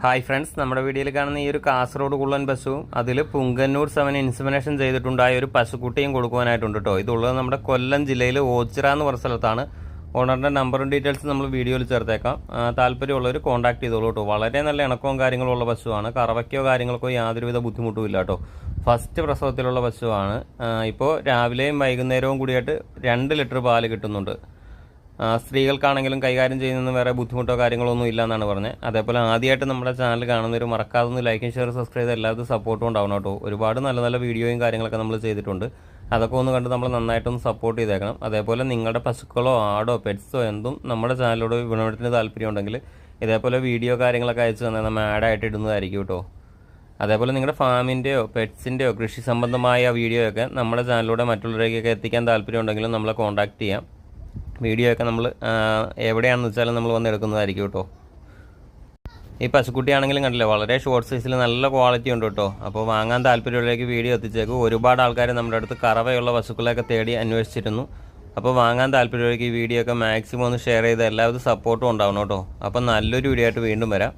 Hi friends നമ്മുടെ വീഡിയോയിൽ കാണുന്ന ഈ ഒരു കാസർഗോഡ് കുള്ളൻ പശുവും അതിൽ പുങ്കന്നൂർ സെവൻ ഇൻസമിനേഷൻ ചെയ്തിട്ടുണ്ടായ ഒരു പശുക്കുട്ടിയും കൊടുക്കുവാനായിട്ടുണ്ട് കേട്ടോ ഇതുള്ളത് നമ്മുടെ കൊല്ലം ജില്ലയിൽ ഓച്ചിറ എന്ന് പറഞ്ഞ സ്ഥലത്താണ്. ഓണറിന്റെ നമ്പറും ഡീറ്റെയിൽസ് നമ്മൾ വീഡിയോയിൽ ചേർത്തേക്കാം. താല്പര്യമുള്ളവർ കോൺടാക്ട് ചെയ്തോളൂ കേട്ടോ വളരെ നല്ല ഇണക്കവും കാര്യങ്ങളും ഉള്ള പശുവാണ് കറവയ്ക്കോ കാര്യങ്ങൾക്കോ യാതൊരുവിധ ബുദ്ധിമുട്ടും ഇല്ല കേട്ടോ ഫസ്റ്റ് പ്രസവത്തിലുള്ള പശുവാണ് ഇപ്പോൾ രാവിലെയും വൈകുന്നേരവും കൂടിയായിട്ട് രണ്ട് ലിറ്റർ പാൽ കിട്ടുന്നുണ്ട്. സ്ത്രീകൾക്കാണെങ്കിലും കൈകാര്യം ചെയ്യുന്നതിന് വേറെ ബുദ്ധിമുട്ടോ കാര്യങ്ങളോ ഒന്നും ഇല്ല എന്നാണ് പറഞ്ഞത്. അതേപോലെ ആദ്യമായിട്ട് നമ്മുടെ ചാനൽ കാണുന്നവർ മറക്കാതെ ഒന്ന് ലൈക്കും ഷെയർ സബ്സ്ക്രൈബ് ചെയ്ത് എല്ലാവരും സപ്പോർട്ടും ഉണ്ടാവണം കേട്ടോ. ഒരുപാട് നല്ല നല്ല വീഡിയോയും കാര്യങ്ങളൊക്കെ നമ്മൾ ചെയ്തിട്ടുണ്ട്. അതൊക്കെ ഒന്ന് കണ്ട് നമ്മൾ നന്നായിട്ടൊന്ന് സപ്പോർട്ട് ചെയ്തേക്കണം. അതേപോലെ നിങ്ങളുടെ പശുക്കളോ ആടോ പെറ്റ്സോ എന്തും നമ്മുടെ ചാനലോട് വിപണനത്തിന് താല്പര്യം ഉണ്ടെങ്കിൽ ഇതേപോലെ വീഡിയോ കാര്യങ്ങളൊക്കെ അയച്ചു തന്നെ നമ്മൾ ആഡായിട്ട് ഇടുന്നതായിരിക്കും കേട്ടോ. അതേപോലെ നിങ്ങളുടെ ഫാമിന്റെയോ പെറ്റ്സിന്റെയോ കൃഷി സംബന്ധമായ വീഡിയോയൊക്കെ നമ്മുടെ ചാനലിലൂടെ മറ്റുള്ളവരേക്കൊക്കെ എത്തിക്കാൻ താല്പര്യം ഉണ്ടെങ്കിലും നമ്മളെ കോൺടാക്ട് ചെയ്യാം. വീഡിയോ ഒക്കെ നമ്മൾ എവിടെയാണെന്ന് വെച്ചാലും നമ്മൾ വന്ന് എടുക്കുന്നതായിരിക്കും കേട്ടോ. ഈ പശുക്കുട്ടിയാണെങ്കിലും കണ്ടില്ലേ വളരെ ഷോർട്ട് സൈസിൽ നല്ല ക്വാളിറ്റി ഉണ്ട് കേട്ടോ. അപ്പോൾ വാങ്ങാൻ താല്പര്യമുള്ളവർക്ക് വീഡിയോ എത്തിച്ചേക്കും. ഒരുപാട് ആൾക്കാർ നമ്മുടെ അടുത്ത് കറവയുള്ള പശുക്കളെയൊക്കെ തേടി അന്വേഷിച്ചിരുന്നു. അപ്പോൾ വാങ്ങാൻ താല്പര്യമുള്ളവർക്ക് ഈ വീഡിയോ ഒക്കെ മാക്സിമം ഒന്ന് ഷെയർ ചെയ്ത് എല്ലാവരും സപ്പോർട്ടും ഉണ്ടാവണം കേട്ടോ. അപ്പോൾ നല്ലൊരു വീഡിയോ ആയിട്ട് വീണ്ടും വരാം.